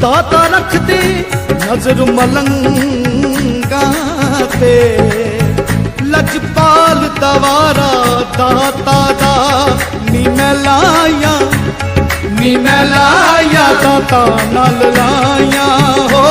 ਦਾਤਾ ਰੱਖਦੇ ਨਜ਼ਰ ਮਲੰਗਾ ਤੇ। ਲਜਪਾਲ ਦਵਾਰਾ ਦਾਤਾ ਦਾ ਨੀ ਮੈਂ ਲਾਇਆ, ਨੀ ਮੈਂ ਲਾਇਆ ਦਾਤਾ ਨਾਲ ਲਾਇਆ। ਹੋ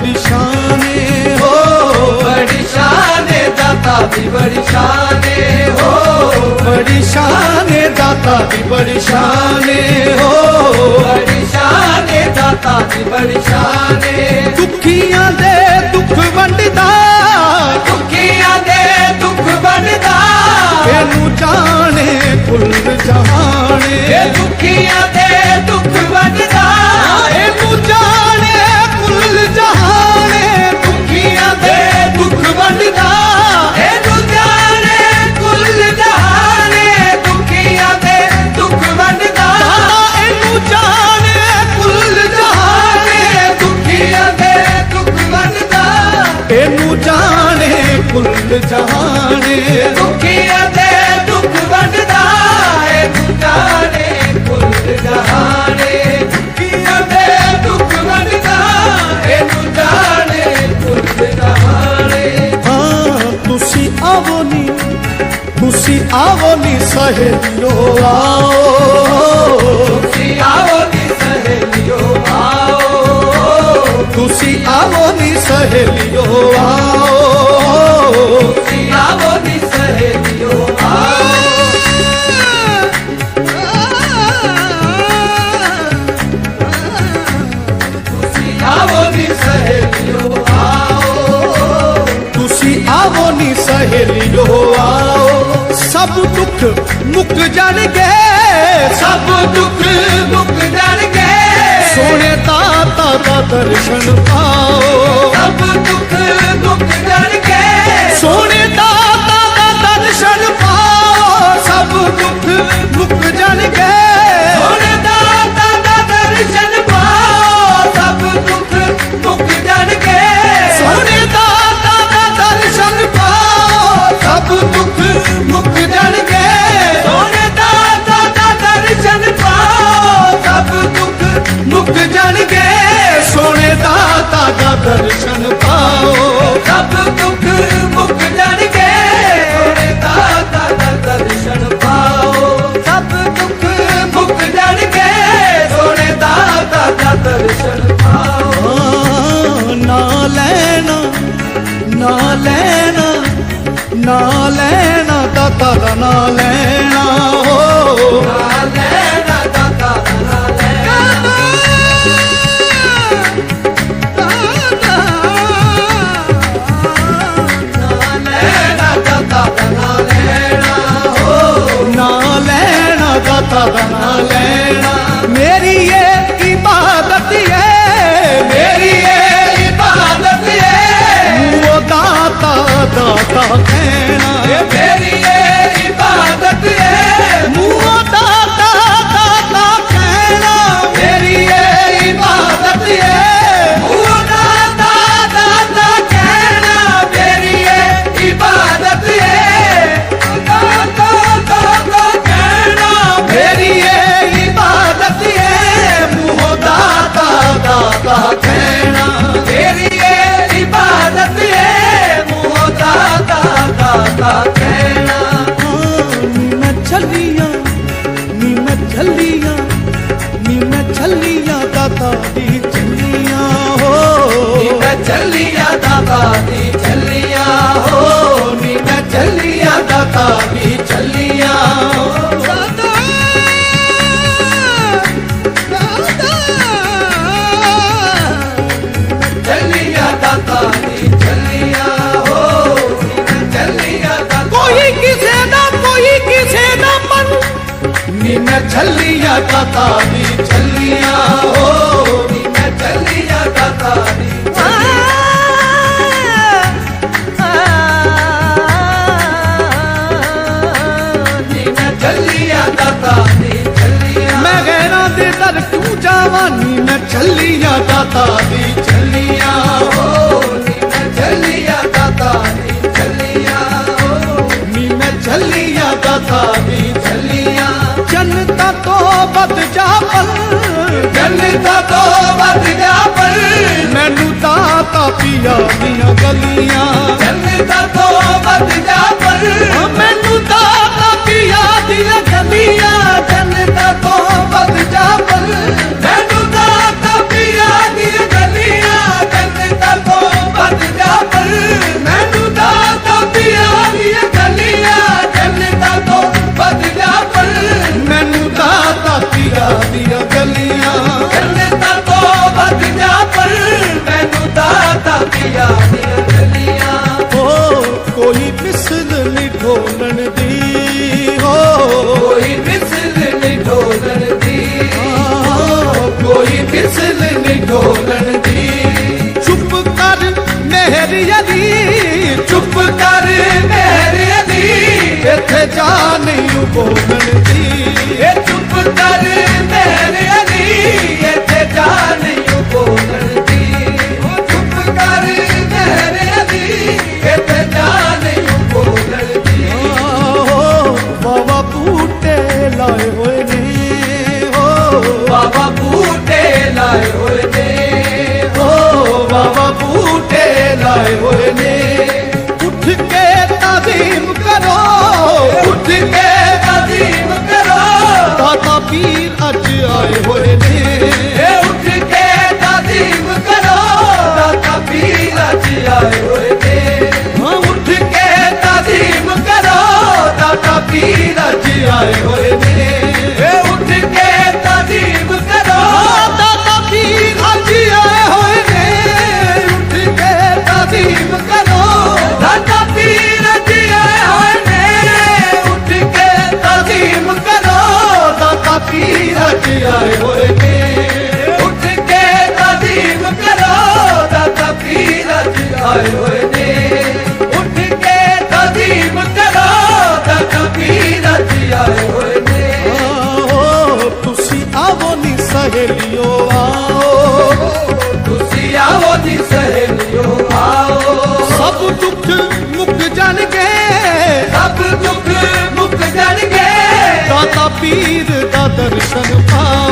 ਬੜੀ ਸ਼ਾਨ ਏ, ਹੋ। ਬੜੀ ਸ਼ਾਨ ਏ ਦਾਤਾ ਦੀ ਬੜੀ ਸ਼ਾਨ ਏ ਹੋ। ਬੜੀ ਸ਼ਾਨ ਏ ਦਾਤਾ ਦੀ ਬੜੀ ਸ਼ਾਨ ਏ, ਹੋ। ਬੜੀ ਸ਼ਾਨ ਏ ਦਾਤਾ ਦੀ ਬੜੀ ਸ਼ਾਨ ਏ। ਦੁਖੀਆਂ ਦੇ ਦੁੱਖ ਵੰਡਦਾ ਜਾਣੇ ਕੁੱਲ ਜਹਾਨੇ ਦੁਖੀਆਂ ਦੇ ਦੁੱਖ ਵੰਡਦਾ ਇਹਨੂੰ ਜਾਣੇ ਕੁੱਲ ਜਹਾਨੇ। ਦੁਖੀਆਂ ਦੇ ਦੁੱਖ ਵੰਡਦਾ ਇਹਨੂੰ ਜਾਣੇ ਕੁੱਲ ਜਹਾਨੇ। ਹਾਂ ਤੁਸੀਂ ਆਵੋ ਨੀ ਤੁਸੀਂ ਆਵੋ ਨੀ ਸਹੇਲਿਓ ਆਓ। ਤੁਸੀਂ ਆਓ ਨੀ ਸਹੇਲਿਓ ਆਓ। ਤੁਸੀਂ ਆਵੋ ਨੀ ਸਹੇਲਿਓ ਆਓ। ਆਓ। ਸਭ ਦੁੱਖ ਮੁੱਕ ਜਾਣਗੇ। ਸਭ ਦੁੱਖ ਮੁੱਕ ਜਾਣਗੇ। ਸੋਹਣੇ ਦਾਤਾ ਦਾ ਦਰਸ਼ਨ ਪਾਓ। ਸਭ ਦੁੱਖ ਮੁੱਕ ਜਾਣਗੇ। ਸੋਹਣੇ ਦਾਤਾ ਦਾ ਦਰਸ਼ਨ ਪਾਓ। ਸਭ ਦੁੱਖ ਦਰਸ਼ਨ ਪਾਓ। ਸਭ ਦੁੱਖ ਮੁੱਕ ਜਾਣਗੇ। ਹੁਣ ਦਾਤਾ ਦਾ ਦਰਸ਼ਨ ਪਾਓ। ਸਭ ਦੁੱਖ ਮੁੱਕ ਜਾਣਗੇ। ਸੋਹਣੇ ਦਾਤਾ ਦਾ ਦਰਸ਼ਨ ਪਾਓ। ਨਾ ਲੈਣਾ ਨਾ ਲੈਣਾ ਨਾ ਲੈਣਾ ਦਾਤਾ ਦਾ ਨਾ ਲੈਣਾ। ਹੋ। ਨਾ ਚੱਲੀਆਂ ਦਾਤਾ ਦੀ ਹੋ। ਨੀ ਮੈਂ ਚੱਲੀਆਂ ਦਾਤਾ ਦੀ ਚੱਲੀਆਂ ਹੋ। ਮੈਂ ਚੱਲੀਆਂ ਦਾਤਾ ਦੀ ਦੀ ਚੱਲੀਆਂ ਹੋ। ਮੈਂ ਚੱਲੀਆਂ ਕਿਸੇ ਦਾ ਕੋਈ ਦਾ ਮਨ। ਨੀ ਮੈਂ ਚੱਲੀਆਂ ਦਾਤਾ ਦੀ ਚੱਲੀਆਂ ਜਵਾਨੀ ਮੈਂ ਚੱਲੀਆਂ ਦਾਤਾ ਦੀ ਚੱਲੀਆਂ ਹੋ ਨੀ ਮੈਂ ਚੱਲੀਆਂ ਦਾਤਾ ਦੀ ਚੱਲੀਆਂ ਹੋ ਨੀ ਮੈਂ ਚੱਲੀਆਂ ਦਾਤਾ ਦੀ ਚੱਲੀਆਂ ਜਨਤਾ ਤੋਂ ਬਦ ਜਾ ਪੱਲ। ਗਲੀ ਤਾਂ ਤੋਂ ਵੱਧ ਗਿਆ ਪਰ ਮੈਨੂੰ ਤਾਂ ਤਾਪੀਆਂ ਦੀਆਂ ਗਲੀਆਂ। ਗਲੀ ਤਾਂ ਤੋਂ ਵੱਧ போனது ஏற்றுக்கொண்டாரு. ਪੀਰ ਦਾ ਦਰਸ਼ਨ ਪਾ